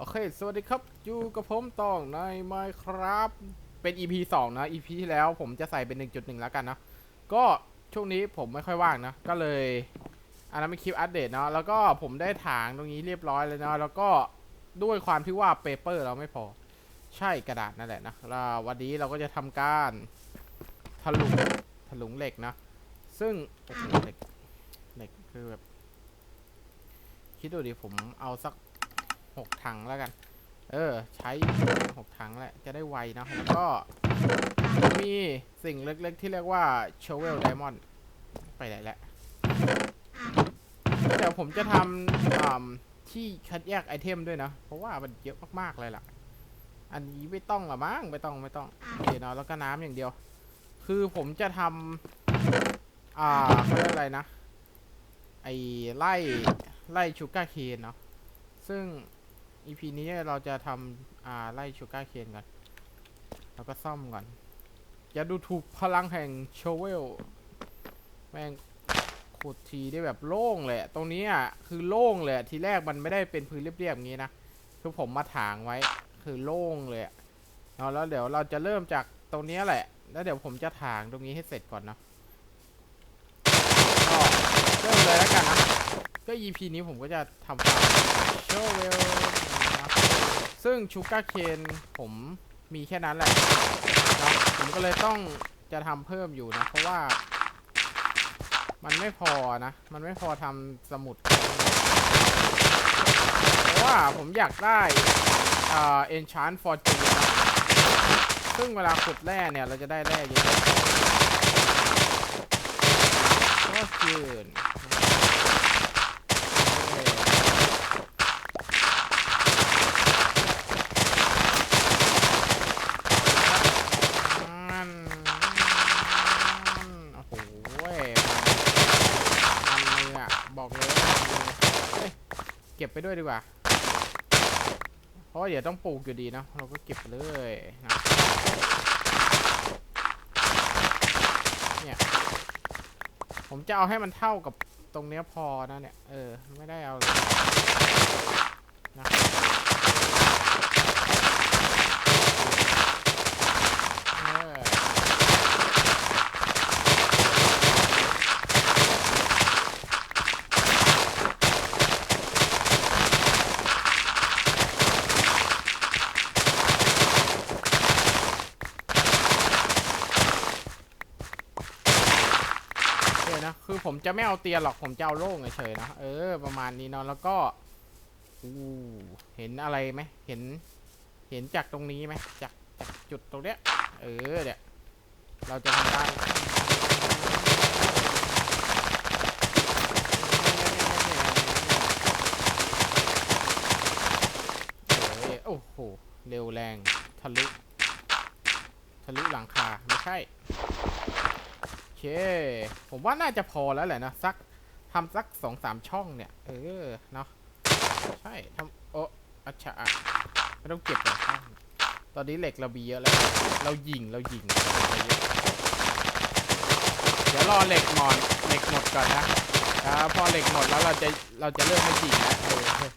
โอเค สวัสดีครับ อยู่กับผมตองในไมครับ เป็น EP 2 นะ EP ที่แล้วผมจะใส่เป็น 1.1 แล้วกันนะ ก็ช่วงนี้ผมไม่ค่อยว่างนะ ก็เลย อันนั้นเป็นคลิปอัปเดตเนาะ แล้วก็ผมได้ถางตรงนี้เรียบร้อยเลยเนาะ แล้วก็ด้วยความที่ว่าเปเปอร์เราไม่พอ ใช่กระดาษนั่นแหละนะแล้ววันนี้เราก็จะทำการถลุงถลุงเหล็กนะ ซึ่งเหล็กเหล็กคือแบบคิดดูดิผมเอาสัก หกถังแล้วกัน เออ ใช้หกถังแหละ จะได้ไวนะแล้วก็มีสิ่งเล็กๆที่เรียกว่า shovel diamond ไปไหนแล้วเดี๋ยวผมจะทำอ่ำที่คัดแยกไอเทมด้วยนะ เพราะว่ามันเยอะมากๆเลยล่ะ อันนี้ไม่ต้องหรอมั้งไม่ต้องไม่ต้องโอเคเนาะแล้วก็น้ำอย่างเดียว คือผมจะทำอ่าเขาเรียกอะไรนะ ไอไล่ไล่ชูการ์เคนเนาะซึ่ง EP นี้เราจะทำอ่าไล่ชูการ์เคนก่อนแล้วก็ซ่อมก่อน อย่าดูถูกพลังแห่งโชเวล แม่งขุดทีได้แบบโล่งเลย ตรงนี้อะคือโล่งเลย ทีแรกมันไม่ได้เป็นพื้นเรียบๆอย่างนี้นะ คือผมมาถางไว้ คือโล่งเลยเอาแล้วเดี๋ยวเราจะเริ่มจากตรงนี้แหละ แล้วเดี๋ยวผมจะถางตรงนี้ให้เสร็จก่อนนะเริ่มเลยแล้วกันนะ ก็ EP นี้ผมก็จะทำฟาร์มโชเวล ซึ่งชูการ์เคนผมมีแค่นั้นแหละนะผมก็เลยต้องจะทำเพิ่มอยู่นะ เพราะว่า มันไม่พอนะ มันไม่พอทำสมุด เพราะว่าผมอยากได้อ่า enchant fortune นะซึ่งเวลาขุดแร่เนี่ย เราจะได้แร่เยอะก็เกินมันโอ้โหมันมืออะบอกเลยว่ามันมือเอ้ยเก็บ ไปด้วยดีกว่า เพราะเดี๋ยวต้องปลูกอยู่ดีนะ เราก็เก็บเลยนะเนี่ย ผมจะเอาให้มันเท่ากับตรงเนี้ยพอนะเนี่ย เออ ไม่ได้เอาเลยนะ เออโอเคนะ คือผม จะไม่เอาเตียหรอกผมจะเอาโล่งเฉยๆนะเออ ประมาณนี้เนาะแล้วก็อู้เห็นอะไรไหมเห็น เห็นจากตรงนี้ไหมจากจากจุดตรงเนี้ย เออเนี่ยเราจะทำการเอ้โอ้โห เร็วแรง ทะลุ ทะลุหลังคา ไม่ใช่ เค ผมว่าน่าจะพอแล้วแหละนะสักทำสักสองสามช่องเนี่ย เออเนาะใช่ทำโอ้อัชชะไม่ต้องเก็บหรอกช่างตอนนี้เหล็กเรามีเยอะแล้ว เรายิงเรายิงเดี๋ยวรอเหล็กหมดเหล็กหมดก่อนนะอ่าพอเหล็กหมดแล้วเราจะเราจะเริ่มไม่ยิงแล้วเออ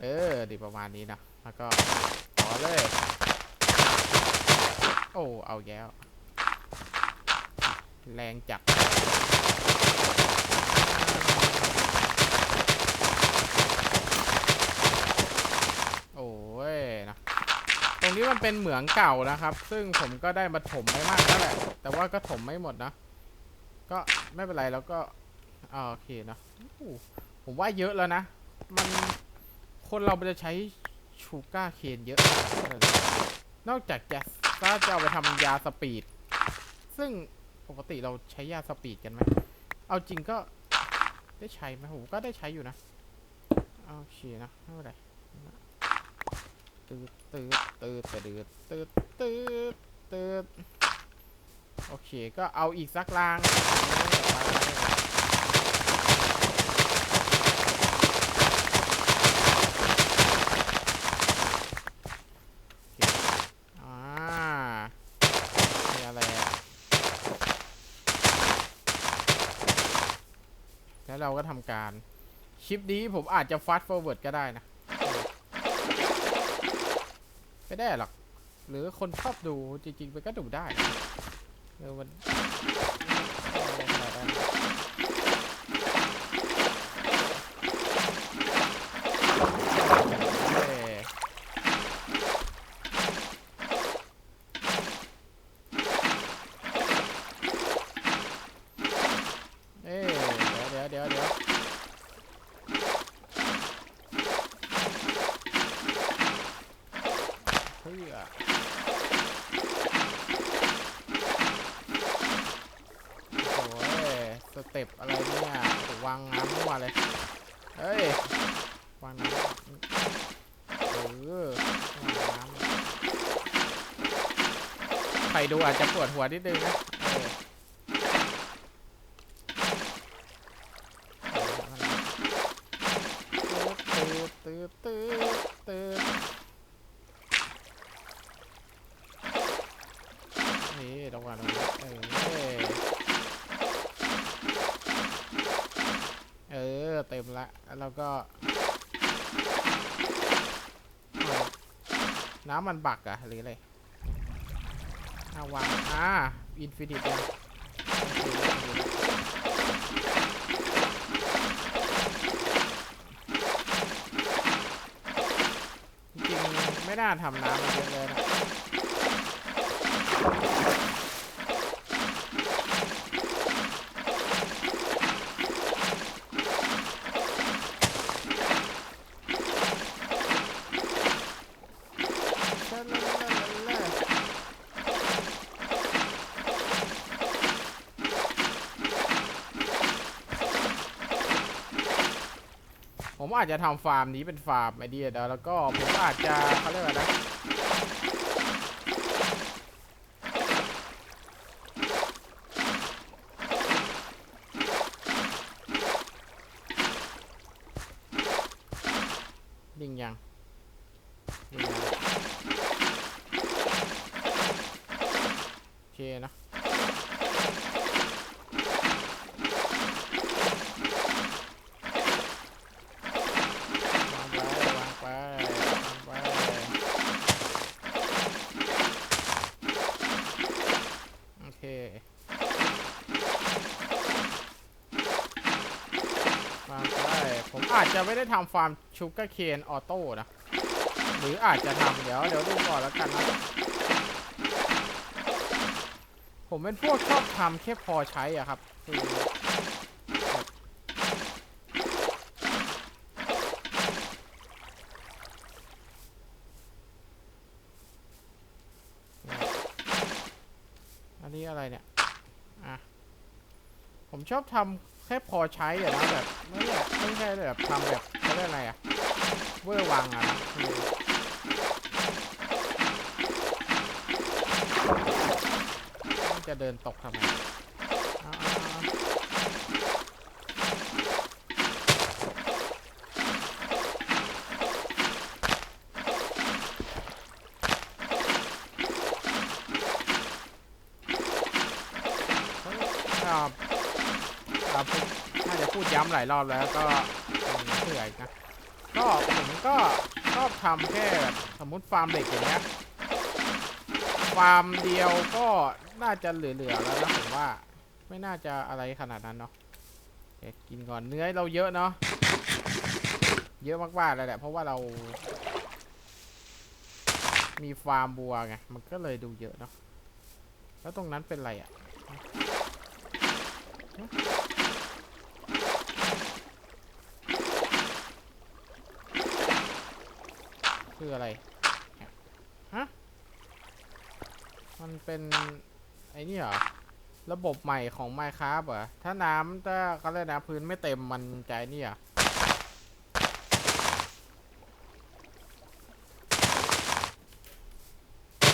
เออดีประมาณนี้นะแล้วก็ต่อเลย โอ้เอาแย้ว แรงจัดโอ้ยนะตรงนี้มันเป็นเหมืองเก่านะครับ ซึ่งผมก็ได้มาถมไม่มากแล้วแหละ แต่ว่าก็ถมไม่หมดนะ ก็ไม่เป็นไรแล้วก็อ่าโอเคนะอู้ผมว่าเยอะแล้วนะ มันคนเราจะใช้ชูการ์เคนเยอะ นอกจากจะถ้าจะเอาไปทำยาสปีด ซึ่ง ปกติเราใช้ยาสปีดกันไหม เอาจริงก็ได้ใช้ไหมผมก็ได้ใช้อยู่นะโอเคนะไม่เป็นไรตืดตืดตืดตืดตืดตืดตืดโอเค ก็เอาอีกสักลาง ล้วเราก็ทำการ คลิปนี้ผมอาจจะฟาสต์ฟอร์เวิร์ดก็ได้นะ ไม่ได้หรอก หรือคนชอบดูจริงๆไปนก็ดูได้เดี๋ยวมันางน้ำมั่วเลยเฮ้ยวางน้ำเออวางน้ำใครดูอาจจะปวดหัวนิดนึงนะเออตืดตืดตืดตืดนี่ตรงวันตรงนี้เออ เออ เต็มละแล้วก็เอาน้ำมันบักอะหรืออะไรเอาวางอ่าอินฟินิตยังโอเคดีละจริงๆไม่น่า ทำน้ำมาเยอะเลยนะ ชะละละละละผม อาจจะทำฟาร์มนี้เป็นฟาร์มไอเดียเดี๋ยวแล้วก็ผมอาจจะเขาเรียกว่านะดิ่งยังดิ่งยังโอเคนะวางไว้วางไปวางไว้โอเค ฟาร์มไปผมอา จะไม่ได้ทำฟาร์มชูการ์เคนออโต้นะ หรืออาจจะทำเดี๋ยวเดี๋ยวดูก่อนแล้วกันนะ ผมเป็นพวกชอบทำแค่พอใช้อะครับคืออันนี้อะไรเนี่ย อะ ผมชอบทำ ค่พอใช้อะนะแบบไม่แบบไม่ใช่แบบทำแบบเขาเรียกอะไรอะเวอร์วังอะนะคือจะเดินตกทำไมเอาเอาเอาเฮ้ยอ่าอ่าพูดน่าจะพูดย้ำหลายรอบแล้วก็อืมเผื่ออีกนะก็ผมก็ชอบทำแค่สมมติฟาร์มเด็กอย่างเงี้ยฟาร์มเดียวก็น่าจะเหลือๆแล้วนะผมว่าไม่น่าจะอะไรขนาดนั้นเนาะกินก่อนเนื้อเราเยอะเนาะเยอะมากๆเลยแหละเพราะว่าเรา มีฟาร์มบัวไงมันก็เลยดูเยอะเนาะแล้วตรงนั้นเป็นอะไรอะ่ะ คืออะไร ฮะ มันเป็นไอ้นี่เหรอ ระบบใหม่ของ Minecraft เหรอ ถ้าน้ำถ้าเขาเรียกนะพื้นไม่เต็มมันจะไอ้นี่เหรอ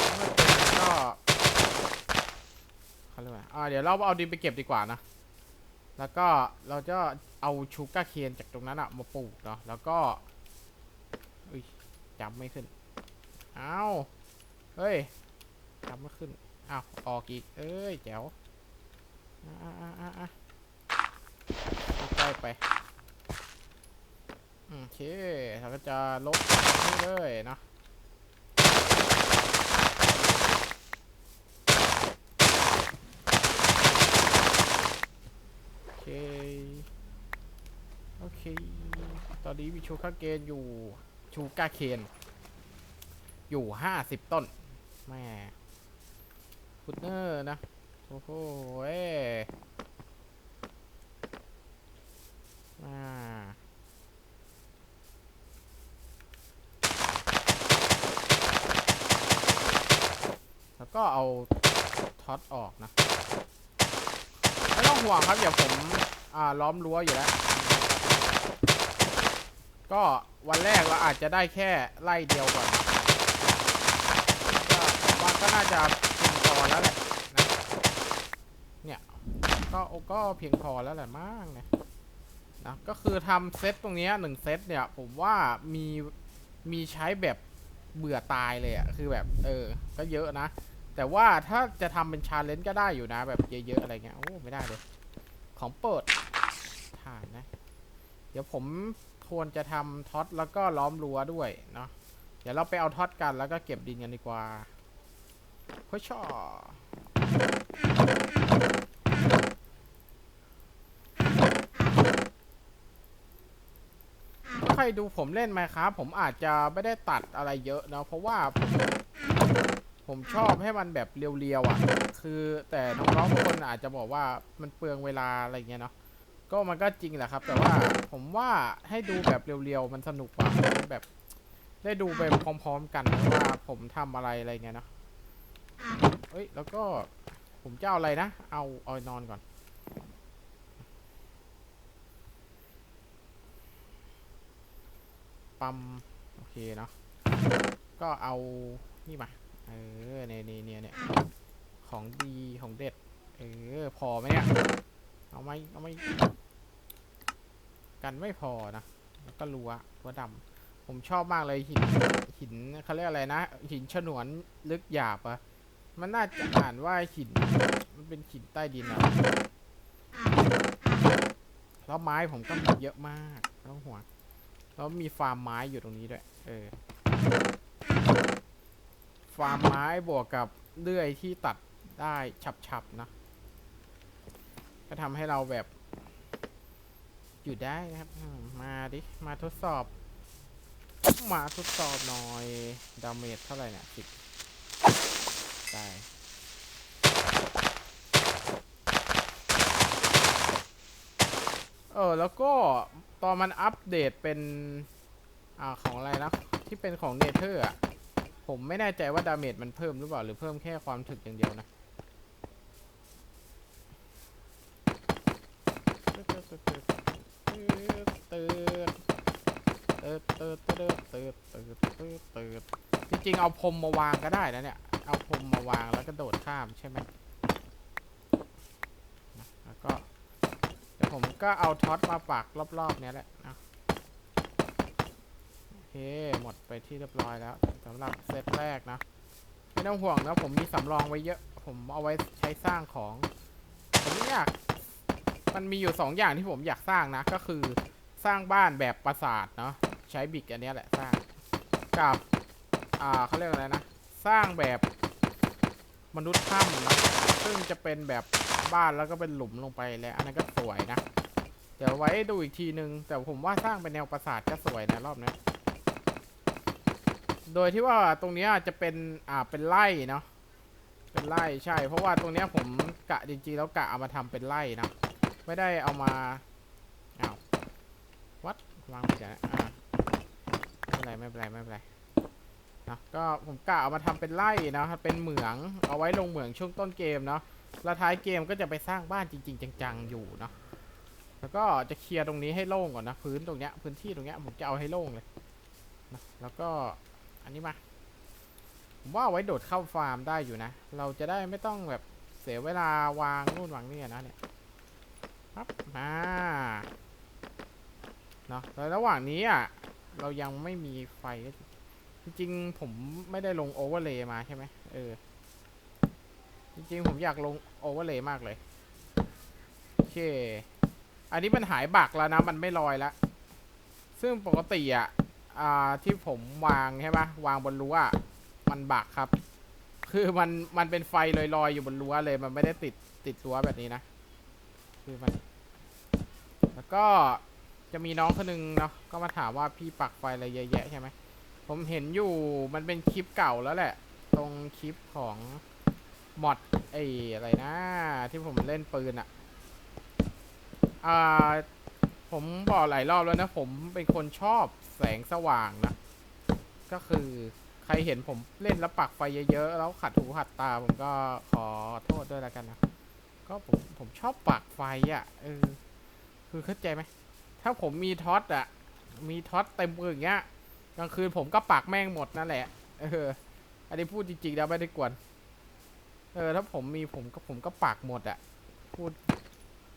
ถ้าไม่เต็มก็เขาเรียกว่าอ่าเดี๋ยวเราเอาดินไปเก็บดีกว่านะ แล้วก็เราจะเอาชูการ์เคียนจากตรงนั้นอะมาปลูกเนาะ แล้วก็ จับไม่ขึ้น เอาเฮ้ยจับไม่ขึ้นเอาออกอีก เอ้ยแจ๋วอะอะอะอะใกล้ไปโอเคเราก็จะลบเลยนะโอเค โอเค ตอนนี้มีโชค่าเกณฑ์อยู่ ชูกาเคน อยู่ห้าสิบต้น แม่พุตเนอร์นะ โอ้โหเอ้อ่าแล้วก็เอาท็อตออกนะ ไม่ต้องห่วงครับ เดี๋ยวผม อ่า ล้อมรั้วอยู่แล้ว ก็วันแรกเราอาจจะได้แค่ไล่เดียวก่อนก็ว่าก็น่าจะเพียงพอแล้วแหละนะเนี่ยก็ก็เพียงพอแล้วแหละมั้งเนี่ยนะก็คือทำเซตตรงนี้หนึ่งเซตเนี่ยผมว่ามีมีใช้แบบเบื่อตายเลยอะคือแบบเออ ก็เยอะนะ แต่ว่าถ้าจะทำเป็นชาเลนจ์ก็ได้อยู่นะ แบบเยอะๆอะไรเงี้ยโอ้ไม่ได้เลย ของเปิดถ่านนะ เดี๋ยวผม ควรจะทำท็อตแล้วก็ล้อมรั้วด้วยเนาะเดี๋ยวเราไปเอาท็อตกันแล้วก็เก็บดินกันดีกว่าเฮ้ยช่อถ้าใครดูผมเล่นไหมครับ ผมอาจจะไม่ได้ตัดอะไรเยอะเนาะเพราะว่าผมผมชอบให้มันแบบเรียวๆอะ คือแต่น้องๆบางคนอาจจะบอกว่ามันเปลืองเวลาอะไรเงี้ยเนาะ ก็มันก็จริงแหละครับ แต่ว่าผมว่าให้ดูแบบเรียวๆมันสนุกกว่าแบบ ได้ดูไปพร้อมๆกันว่าผมทำอะไรอะไรเงี้ยเนาะเอ้ยแล้วก็ผมจะเอาอะไรนะ เอาเอานอนก่อน ปั๊มโอเคเนาะก็เอานี่มาเออเนี่ยเนี่ยเนี่ยเนี่ยของดีของเด็ด เออ พอไหมเนี่ย เอาไหมเอาไหมกันไม่พอนะแล้วก็รัวรัวดำผมชอบมากเลยหินหินเขาเรียกอะไรนะ หินฉนวนลึกหยาบอะมันน่าจะอ่านว่าหิน มันเป็นหินใต้ดินนะแล้วไม้ผมก็มีเยอะมากไม่ต้องห่วงแล้วมีฟาร์มไม้อยู่ตรงนี้ด้วย เออ ฟาร์มไม้บวกกับเลื่อยที่ตัดได้ฉับๆนะ ก็ทำให้เราแบบ อยู่ได้นะครับ มาดิ มาทดสอบ มาทดสอบหน่อย ดาเมจเท่าไหร่เนี่ยสิบได้เออ แล้วก็ตอนมันอัปเดตเป็น อ่า ของอะไรนะ ที่เป็นของเนเธอร์อะ ผมไม่แน่ใจว่าดาเมจมันเพิ่มหรือเปล่า หรือเพิ่มแค่ความถึกอย่างเดียวนะ จริงๆเอาพรมมาวางก็ได้นะเนี่ย เอาพรมมาวางแล้วก็โดดข้ามใช่ไหมแล้วก็เดี๋ยวผมก็เอาท็อตมาปักรอบๆเนี้ยแหละนะโอเคหมดไปที่เรียบร้อยแล้วสำหรับเซตแรกนะไม่ต้องห่วงนะผมมีสำรองไว้เยอะ ผมเอาไว้ใช้สร้างของ ผมอยาก มันมีอยู่สองอย่างที่ผมอยากสร้างนะ ก็คือสร้างบ้านแบบปราสาทเนาะใช้บิกอันนี้แหละสร้างกับอ่าเขาเรียกอะไรนะ สร้างแบบมนุษย์ถ้ำนะซึ่งจะเป็นแบบบ้านแล้วก็เป็นหลุมลงไปแล้วอันนั้นก็สวยนะ เดี๋ยวไว้ดูอีกทีนึง แต่ผมว่าสร้างเป็นแนวปราสาทก็สวยนะรอบนี้โดยที่ว่าตรงนี้จะเป็นอ่าเป็นไร่เนาะเป็นไร่ใช่ เพราะว่าตรงนี้ผมกะจริงๆแล้วกะเอามาทำเป็นไร่นะ ไม่ได้เอามาอ้าววัดวางไปไหนอ่าไม่เป็นไรไม่เป็นไรไม่เป็นไรนะก็ผมกะเอามาทำเป็นไร่นะเป็นเหมืองเอาไว้ลงเหมืองช่วงต้นเกมเนาะแล้วท้ายเกมก็จะไปสร้างบ้านจริง ๆ จังๆอยู่เนาะแล้วก็จะเคลียร์ตรงนี้ให้โล่งก่อนนะพื้นตรงเนี้ยพื้นที่ตรงเนี้ยผมจะเอาให้โล่งเลยนะแล้วก็อันนี้มาผมว่าไว้โดดเข้าฟาร์มได้อยู่นะ เราจะได้ไม่ต้องแบบเสียเวลาวางนู่นวางนี่นะเนี่ย ครับมาเนาะแล้วระหว่างนี้อะ เรายังไม่มีไฟ จริงๆ ผมไม่ได้ลงโอเวอร์เลย์มาใช่ไหมเออ จริงๆ ผมอยากลงโอเวอร์เลย์มากเลย โอเค อันนี้มันหายบักแล้วนะ มันไม่ลอยแล้วซึ่งปกติอะอ่าที่ผมวางใช่ปะวางบนรั้วมันบักครับ คือมันมันเป็นไฟลอยๆอยู่บนรั้วเลย มันไม่ได้ติดติดรั้วแบบนี้นะ คือมันแล้วก็จะมีน้องคนหนึงเนาะก็มาถามว่าพี่ปักไฟอะไรเยอะแยะใช่ไหมผมเห็นอยู่มันเป็นคลิปเก่าแล้วแหละ ตรงคลิปของมอดไอ้อะไรนะ ที่ผมเล่นปืนอะอ่าผมบอกหลายรอบแล้วนะ ผมเป็นคนชอบแสงสว่างนะ ก็คือใครเห็นผมเล่นแล้วปักไฟเยอะๆ แล้วขัดหูขัดตาผมก็ขอโทษด้วยแล้วกันนะ ก็ผมผมชอบปักไฟอะ่ะเออคือเข้าใจไหมถ้าผมมีท็อตอะ่ะ มีท็อตเต็มมืออย่างเงี้ยกลางคืนผมก็ปักแม่งหมดนั่นแหละ เออ อันนี้พูดจริงๆนะไม่ได้กวน เออ ถ้าผมมีผมก็ผมก็ปักหมดอะ่ะ พูด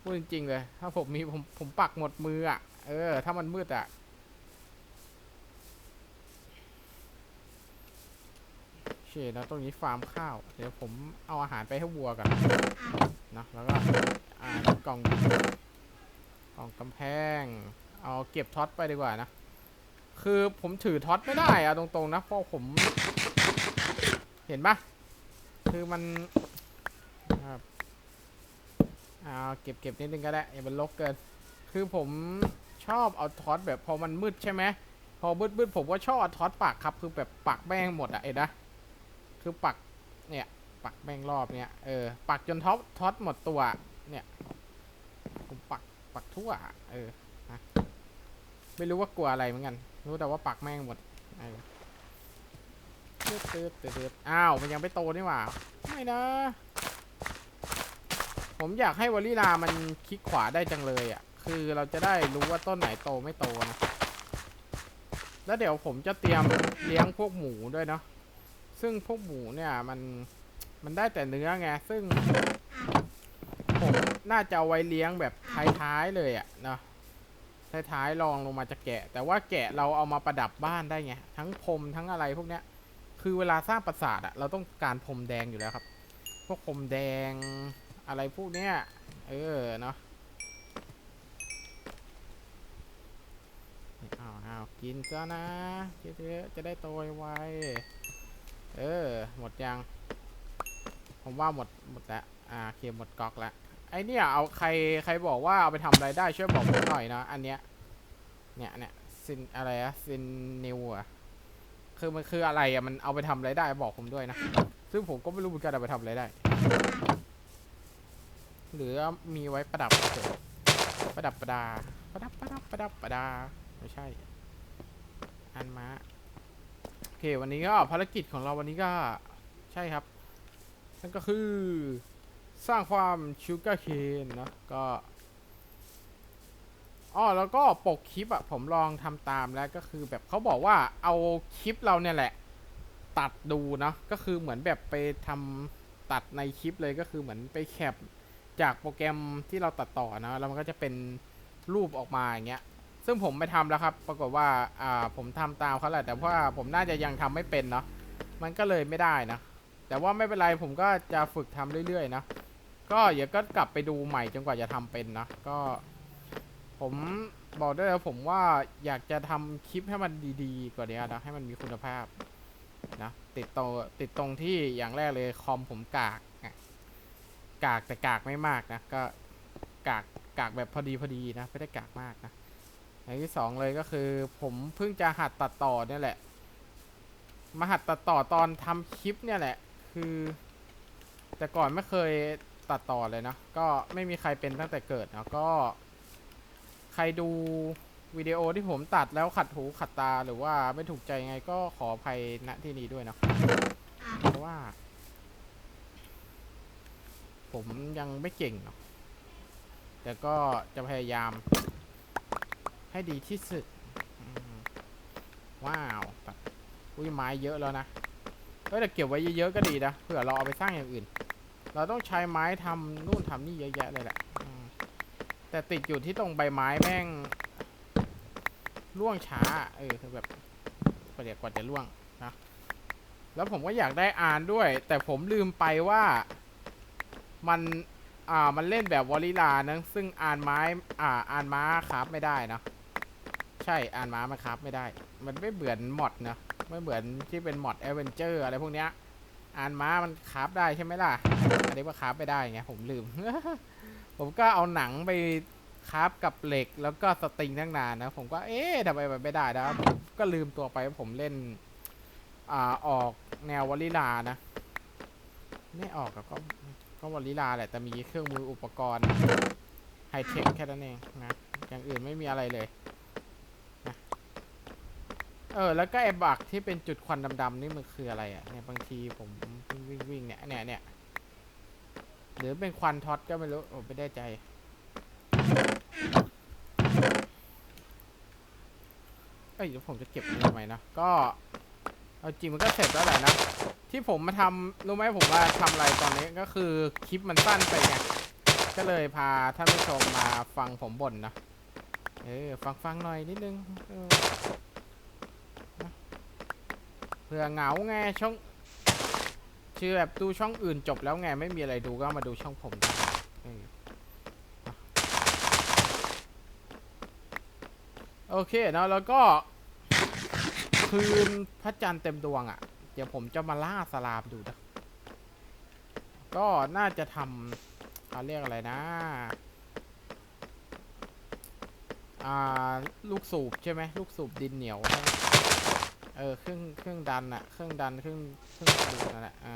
พูดจริง ๆ เลย ถ้าผมมีผมผมปักหมดมืออะ่ะ เออ ถ้ามันมืดอะ่ะโอเคแล้วตรงนี้ฟาร์มข้าว เดี๋ยวผมเอาอาหารไปให้วัวก่อน เนะแล้วก็อ่ากล่องกล่องกำแพง เอาเก็บท็อตไปดีกว่านะ คือผมถือท็อตไม่ได้อะตรงๆนะเพราะผม เห็นปะคือมันครับเอาเก็บเก็บนิดนึงก็ได้อย่ามันลกเกิน คือผมชอบเอาท็อตแบบพอมันมืดใช่ไหมพอมืดมืดๆผมก็ชอบเอาท็อตปักครับ คือแบบปักแม่งหมดอะเอ็นนะคือปักเนี่ย ปักแม่งรอบเนี่ยเออปักจนท็อปท็อตหมดตัวเนี่ยผมปักปักทั่วเออนะไม่รู้ว่ากลัวอะไรเหมือนกัน รู้แต่ว่าปักแม่งหมดเออตืดตืดตืดตืดอ้าวมันยังไม่โตนี่หว่าไม่นะ ผมอยากให้วอลลีลามันคลิกขวาได้จังเลยอะ คือเราจะได้รู้ว่าต้นไหนโตไม่โตนะแล้วเดี๋ยวผมจะเตรียมเลี้ยงพวกหมูด้วยเนาะซึ่งพวกหมูเนี่ยมัน มันได้แต่เนื้อไง ซึ่งผมน่าจะเอาไว้เลี้ยงแบบท้ายๆเลยอะ่ะเนาะท้ายๆลองลงมาจะแกะ แต่ว่าแกะเราเอามาประดับบ้านได้ไง ทั้งพรมทั้งอะไรพวกเนี้ย คือเวลาสร้างปราสาทอะเราต้องการพรมแดงอยู่แล้วครับ พวกพรมแดงอะไรพวกเนี้ย เออเนาะอ้าวอากินซะนะเยอะๆจะได้โตไว เออ หมดยัง ผมว่าหมดหมดแล้วอ่าโอเคหมดก๊อกแล้วไอเนี่ยเอาใครใครบอกว่าเอาไปทำอะไรได้ช่วยบอกผมหน่อยนะอันเนี้ยเนี่ยเนี่ยซินอะไรอะซินนิวอะคือมันคืออะไรอะมันเอาไปทำอะไรได้บอกผมด้วยนะ ซึ่งผมก็ไม่รู้เหมือนกันเอาไปทำอะไรได้ หรือมีไว้ประดับประดับประดา ประดับประดับประดับประดาไม่ใช่ อันมาโอเควันนี้ก็ภารกิจของเราวันนี้ก็ใช่ครับ นั่นก็คือสร้างความชูการ์เคนนะก็อ๋อแล้วก็ปกคลิปอะผมลองทำตามแล้วก็คือแบบเขาบอกว่าเอาคลิปเราเนี่ยแหละ ตัดดูนะก็คือเหมือนแบบไปทำตัดในคลิปเลยก็คือเหมือนไปแคปจากโปรแกรมที่เราตัดต่อนะแล้วมันก็จะเป็นรูปออกมาอย่างเงี้ยซึ่งผมไปทำแล้วครับ ปรากฏว่าอ่าผมทำตามเขาแหละแต่ว่าผมน่าจะยังทำไม่เป็นเนาะมันก็เลยไม่ได้นะ แต่ว่าไม่เป็นไรผมก็จะฝึกทำเรื่อยๆนะก็เดี๋ยวก็กลับไปดูใหม่จนกว่าจะทำเป็นนะก็ ผมบอกได้แล้วผมว่าอยากจะทำคลิปให้มันดีๆ กว่านี้นะให้มันมีคุณภาพนะติดตรงติดตรงที่อย่างแรกเลยคอมผมกากอะกากแต่กากไม่มากนะก็กากกากแบบพอดีพอดีนะไม่ได้กากมากนะอย่างที่สองเลยก็คือ ผมเพิ่งจะหัดตัดต่อเนี่ยแหละ มาหัดตัดต่อตอนทำคลิปเนี่ยแหละ คือ แต่ก่อนไม่เคยตัดต่อเลยนะ ก็ไม่มีใครเป็นตั้งแต่เกิดเนาะก็ ใครดูวิดีโอที่ผมตัดแล้วขัดหูขัดตาหรือว่าไม่ถูกใจไงก็ขออภัยณที่นี้ด้วยเนาะเพราะว่า ผมยังไม่เก่งเนาะแต่ก็จะพยายาม ให้ดีที่สุด ว้าวตัดอุ้ยไม้เยอะแล้วนะ เออแต่เก็บไว้เยอะๆก็ดีนะเผื่อเราเอาไปสร้างอย่างอื่น เราต้องใช้ไม้ทำนู่นทำนี่เยอะแยะเลยแหละแต่ติดอยู่ที่ตรงใบไม้แม่งร่วงช้า เออคือแบบกว่าจะกว่าจะร่วงนะแล้วผมก็อยากได้อ่านด้วย แต่ผมลืมไปว่ามันอ่ามันเล่นแบบวอลิลานะซึ่งอ่านไม้อ่าอ่านม้าครับไม่ได้นะใช่อ่านม้ามันครับไม่ได้ มันไม่เหมือนมอดนะ ไม่เหมือนที่เป็นมอดแอเวนเจอร์อะไรพวกเนี้ยอ่านม้ามันคราฟได้ใช่ไหมล่ะ อันนี้ว่าคราฟไม่ได้ไงผมลืม ผมก็เอาหนังไปคราฟกับเหล็กแล้วก็สตริงตั้งนานนะ ผมก็เอ๊ะทำไมมันไม่ได้นะก็ลืมตัวไปผมเล่น อ่าออกแนววอลลิลานะ ไม่ออกก็ก็วอลลิลาแหละ แต่มีเครื่องมืออุปกรณ์ไฮเทคแค่นั้นเองนะอย่างอื่นไม่มีอะไรเลย เออแล้วก็ไอ้บักที่เป็นจุดควันดำๆนี่มันคืออะไรอะเนี่ยบางทีผมวิ่งวิ่งเนี่ยเนี่ยเนี่ยหรือเป็นควันท็อตก็ไม่รู้ผมไม่ได้ใจ เอ้ยเดี๋ยวผมจะเก็บมันทำไมนะก็เอาจริงมันก็เสร็จแล้วแหละนะที่ผมมาทำรู้ไหมผมมาทำอะไรตอนนี้ก็คือคลิปมันสั้นไปไงก็เลยพาท่านผู้ชมมาฟังผมบ่นนะเออฟังฟังหน่อยนิดนึงออ เผื่อเหงาไงช่องชื่อแบบดูช่องอื่นจบแล้วไงไม่มีอะไรดูก็มาดูช่องผมได้โอเคเนาะแล้วก็คืนพระจันทร์เต็มดวงอะ่ะ เดี๋ยวผมจะมาล่าสลามดูนะก็น่าจะทำเขาเรียกอะไรนะ อ่า ลูกสูบใช่ไหมลูกสูบดินเหนียวใช่ไหม เออเครื่องเครื่องดันอะเครื่องดันเครื่องเครื่องดูดนั่นแหละอ่า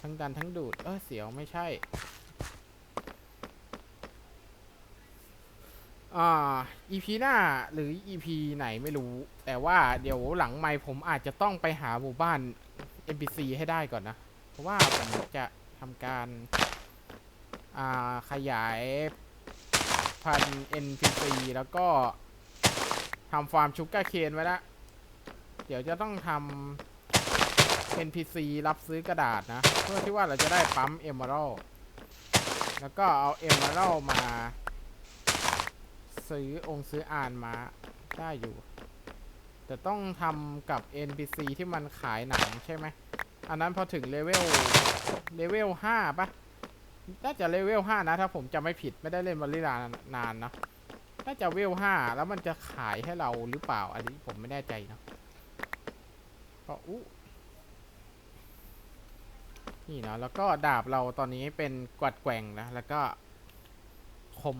ทั้งดันทั้งดูดเออเสียวไม่ใช่อ่า EP หน้าหรือ EP ไหนไม่รู้ แต่ว่าเดี๋ยวหลังไม่ผมอาจจะต้องไปหาหมู่บ้าน NPC ให้ได้ก่อนนะ เพราะว่าผมจะทำการอ่าขยายพัน NPC แล้วก็ทำฟาร์มชูกาเคนไว้ละ เดี๋ยวจะต้องทำ NPC รับซื้อกระดาษนะ เพื่อที่ว่าเราจะได้ปั๊ม Emerald แล้วก็เอา Emerald มา ซื้อองค์ซื้ออ่านมาได้อยู่ แต่ต้องทำกับ NPC ที่มันขายหนังใช่ไหม อันนั้นพอถึงเลเวลเลเวลห้าปะน่าจะเลเวลห้านะ ถ้าผมจำไม่ผิดไม่ได้เล่นวอลลิลานานนะน่าจะเลเวลห้าแล้วมันจะขายให้เราหรือเปล่า อันนี้ผมไม่แน่ใจเนอะ ก็อู้นี่เนาะแล้วก็ดาบเราตอนนี้เป็นกวัดแกว่งนะแล้วก็คม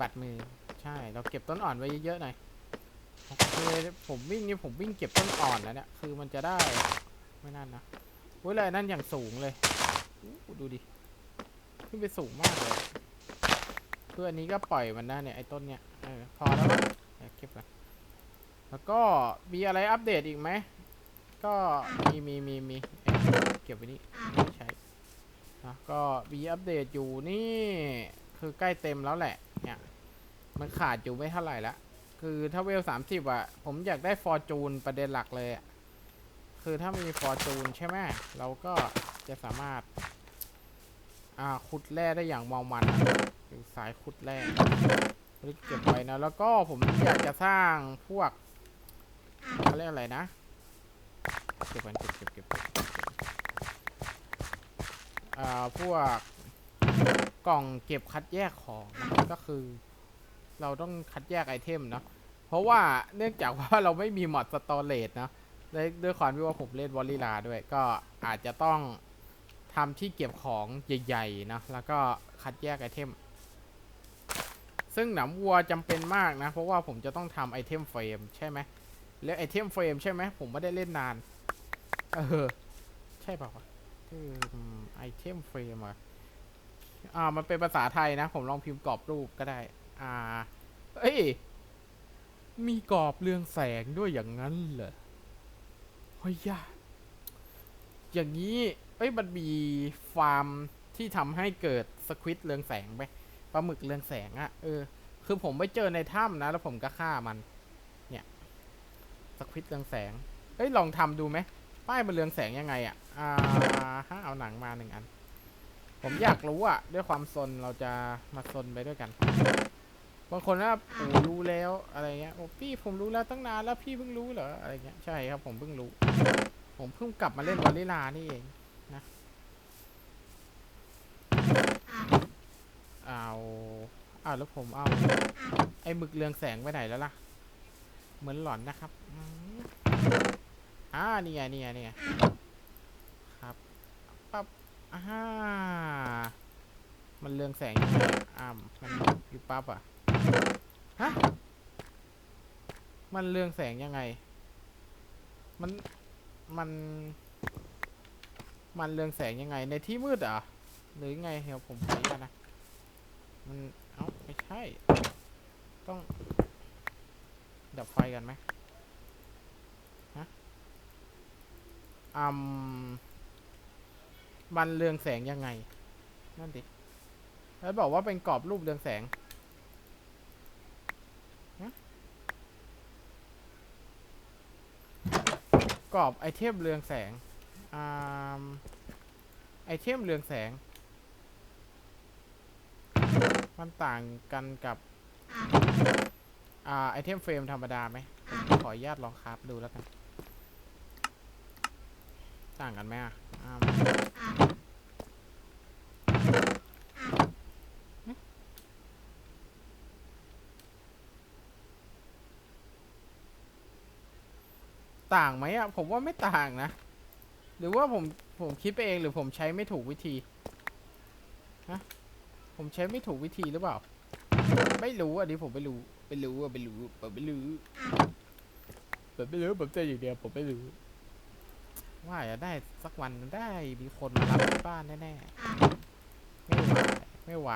บัตรมือใช่ เราเก็บต้นอ่อนไว้เยอะๆหน่อยคือผมวิ่งนี่ผมวิ่งเก็บต้นอ่อนแล้วเนี่ยคือมันจะได้ไม่นั่นนะเว้ยเลยนั่นอย่างสูงเลยดูดิขึ้นไปสูงมากเลยเพื่ออันนี้ก็ปล่อยมันได้เนี่ยไอ้ต้นเนี่ยเออพอแล้วเดี๋ยวเก็บกัน แล้วก็มีอะไรอัปเดตอีกไหม ก็มีมีมีมีเก็บไว้นี่ไม่ใช่นะก็มีอัปเดตอยู่นี่คือใกล้เต็มแล้วแหละ เนี่ย มันขาดอยู่ไม่เท่าไหร่ละคือถ้าเวลสามสิบอะผมอยากได้ฟอร์จูนประเด็นหลักเลยอะคือถ้ามีฟอร์จูนใช่ไหมเราก็จะสามารถ อ่าขุดแร่ได้อย่างเมามันอะคือสายขุดแร่รีบเก็บไว้นะ แล้วก็ผมอยากจะสร้างพวก เขาเรียกอะไรนะเก็บกันเก็บเก็บเก็บเอ่าพวกกล่องเก็บคัดแยกของก็คือ เราต้องคัดแยกไอเทมเนาะเพราะว่าเนื่องจากว่าเราไม่มีมอดสตอเรจนะและด้วยความที่ว่าผมเล่นวอลลิลาด้วย ก็อาจจะต้องทำที่เก็บของใหญ่ๆนะแล้วก็คัดแยกไอเทม ซึ่งหนำวัวจำเป็นมากนะ เพราะว่าผมจะต้องทำไอเทมเฟรมใช่ไหม แล้วไอเทมเฟรมใช่ไหมผมไม่ได้เล่นนาน เออ ใช่ป่าวะคือไอเทมเฟรมอะอ่ามันเป็นภาษาไทยนะ ผมลองพิมพ์กรอบรูปก็ได้ อ่า เอ้ย มีกรอบเรืองแสงด้วยอย่างนั้นเหรอเฮ้ยยะอย่างนี้ เอ้ย มันมีฟาร์มที่ทำให้เกิดสควิตเรืองแสงไหมปลาหมึกเรืองแสงอะเออ คือผมไปเจอในถ้ำนะ แล้วผมก็ฆ่ามัน สควิตเรืองแสง เอ้ยลองทำดูไหมป้ายมันเรืองแสงยังไงอะอ่าฮะเอาหนังมาหนึ่งอัน ผมอยากรู้อะด้วยความซนเราจะมาซนไปด้วยกัน บางคนว่าโอ้รู้แล้วอะไรเงี้ยโอ้พี่ผมรู้แล้วตั้งนานแล้วพี่เพิ่งรู้เหรออะไรเงี้ยใช่ครับผมเพิ่งรู้ ผมเพิ่งกลับมาเล่นวอลลิลานี่เองนะเอาอ้าวแล้วผมเอาไอ้หมึกเรืองแสงไปไหนแล้วล่ะ เหมือนหลอนนะครับอ่านี่ไงนี่ไงนี่ไงครับปั๊บอ่ามันเรืองแสงยังไงอะอ้ามมันอยู่ปั๊บอะฮะมันเรืองแสงยังไง มัน มัน มันเรืองแสงยังไง ในที่มืดอะหรือไงเดี๋ยวผมขออนุญาตนะ มัน เอ้า ไม่ใช่ ต้อง ดับไฟกันไหมฮะอืมมันเรืองแสงยังไง นั่นดิ แล้วบอกว่าเป็นกรอบรูปเรืองแสงฮะกรอบไอเทมเรืองแสงอ่าไอเทมเรืองแสง มันต่างกันกับ อ่าไอเทมเฟรมธรรมดาไหมผมขออนุญาตลองคราฟดูแล้วกันต่างกันไหมอะอ่าต่างไหมอะผมว่าไม่ต่างนะ หรือว่าผมผมคิดไปเองหรือผมใช้ไม่ถูกวิธีฮะผมใช้ไม่ถูกวิธีหรือเปล่า ไม่รู้อันนี้ผมไม่รู้ ไม่รู้อะไม่รู้ผมไม่รู้ผมไม่รู้ผมเจออย่างเดียวผมไม่รู้ว่าจะได้สักวันได้มีคนมารับที่บ้านแน่ๆไม่ไหวไม่ไหว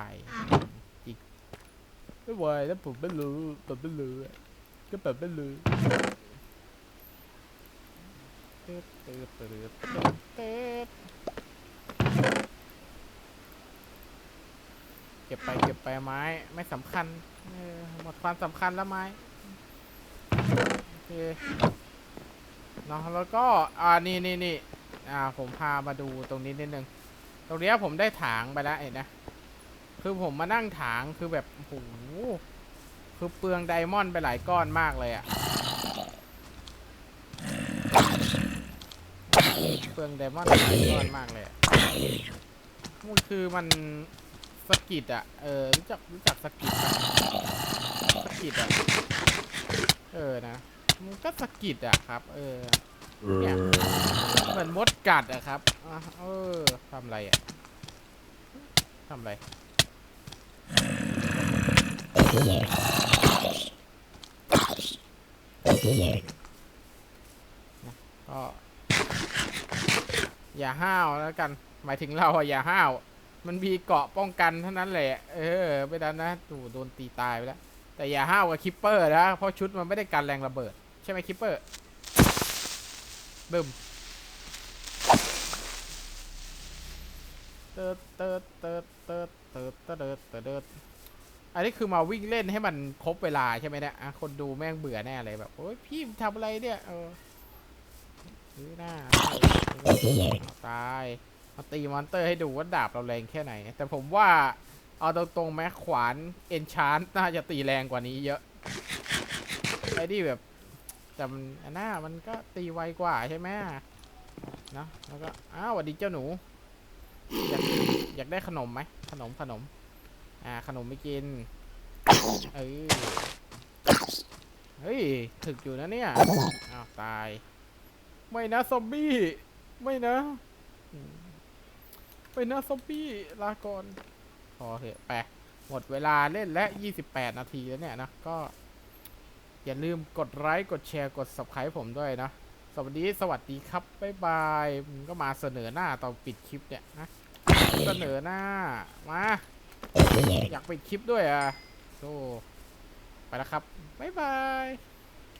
จริงไม่ไหวแล้วผมไม่รู้ผมไม่รู้ก็แบบไม่รู้เติร์ดเติร์ดเติร์ดเติร์ดเติร์ดเก็บไปเก็บไปไม้ไม่สำคัญ เออหมดความสำคัญแล้วไหมโอเคเนาะแล้วก็อ่านี่นี่นี่อ่าผมพามาดูตรงนี้นิดนึง ตรงเนี้ยผมได้ถางไปแล้วเห็นนะ คือผมมานั่งถางคือแบบโอ้โหคือเปลืองไดมอนด์ไปหลายก้อนมากเลยอะเปลืองไดมอนด์ไปหลายก้อนมากเลยอะมันคือมันสกิดอะเออรู้จักรู้จักสกิดปะสะ กิดอะเออนะ มันก็สะกิดอะครับ เออเนี่ยเหมือนมดกัดอะครับอะเออทำอะไรอะทำอะไรก็อย่าห้าวแล้วกัน หมายถึงเราอะอย่าห้าว มันมีเกาะป้องกันเท่านั้นแหละ เออไม่ดันนะตู่โดนตีตายไปแล้ว แต่อย่าห้าวกับคิปเปอร์นะ เพราะชุดมันไม่ได้กันแรงระเบิด ใช่ไหมคิปเปอร์บึมเติร์ดเติร์ดเติร์ดเติร์ดเติร์ดเติร์ดเติร์ดอันนี้คือมาวิ่งเล่นให้มันครบเวลาใช่ไหมเนี่ยคนดูแม่งเบื่อแน่เลยแบบโอ้ยพี่ทำอะไรเนี่ยเออซื้อหน้าตายมาตีมอนเตอร์ให้ดูว่าดาบเราแรงแค่ไหน แต่ผมว่า เอาตรงๆแม้ขวานเอนชานน่าจะตีแรงกว่านี้เยอะไอ้นี่แบบแต่มันอันหน้ามันก็ตีไวกว่าใช่ไหมนะแล้วก็อ้าวสวัสดีเจ้าหนู อยากอยากได้ขนมไหมขนมขนม อ่าขนมไม่กินเออเฮ้ยถึกอยู่นะเนี่ยอ้าวตาย ไม่นะซอมบี้ไม่นะ ไม่นะซอมบี้ลาก่อน พอเถอะไปหมดเวลาเล่นและ 28 นาทีแล้วเนี่ยนะ ก็ อย่าลืมกดไลค์ กดแชร์ กด subscribe ผมด้วยนะ สวัสดี สวัสดีครับ บ๊ายบายมึงก็มาเสนอหน้าตอนปิดคลิปเนี่ยนะ เสนอหน้า มา อยากปิดคลิปด้วยอะโธ่ไปแล้วครับ บ๊ายบาย